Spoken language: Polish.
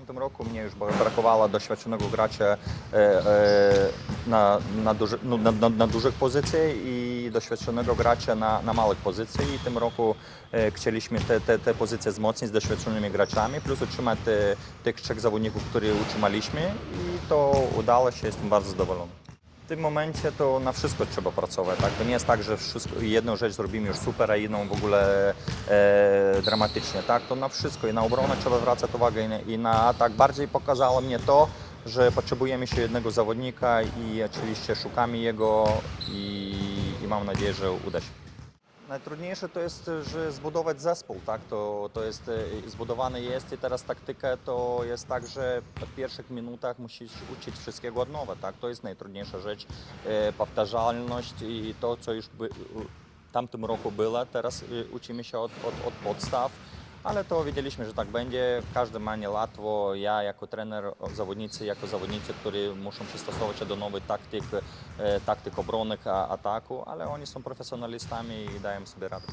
tamtym roku mnie już brakowało doświadczonego gracza e, e, na, na, duży, no, na, na, na dużych pozycjach i doświadczonego gracza na, na małych pozycjach. I tym roku e, chcieliśmy te, te, te pozycje wzmocnić z doświadczonymi graczami, plus utrzymać e, tych trzech zawodników, których utrzymaliśmy i to udało się, jestem bardzo zadowolony. Tym momencie to na wszystko trzeba pracować. Tak? To nie jest tak, że wszystko, jedną rzecz zrobimy już super, a inną w ogóle e, dramatycznie. Tak? To na wszystko i na obronę trzeba zwracać uwagę i na, i na atak. Bardziej pokazało mnie to, że potrzebujemy jeszcze jednego zawodnika i oczywiście szukamy jego i, i mam nadzieję, że uda się. Najtrudniejsze to jest, że zbudować zespół, tak? To, to jest e, zbudowany jest i teraz taktyka to jest tak, że w pierwszych minutach musisz uczyć wszystkiego od nowa, tak? To jest najtrudniejsza rzecz. E, powtarzalność i to, co już by, w tamtym roku było, teraz e, uczymy się od, od, od podstaw. Ale to wiedzieliśmy, że tak będzie. Każdy ma niełatwo. Ja jako trener, zawodnicy jako zawodnicy, którzy muszą przystosować się do nowych taktyk, e, taktyk obronnych, ataku, ale oni są profesjonalistami i dają sobie radę.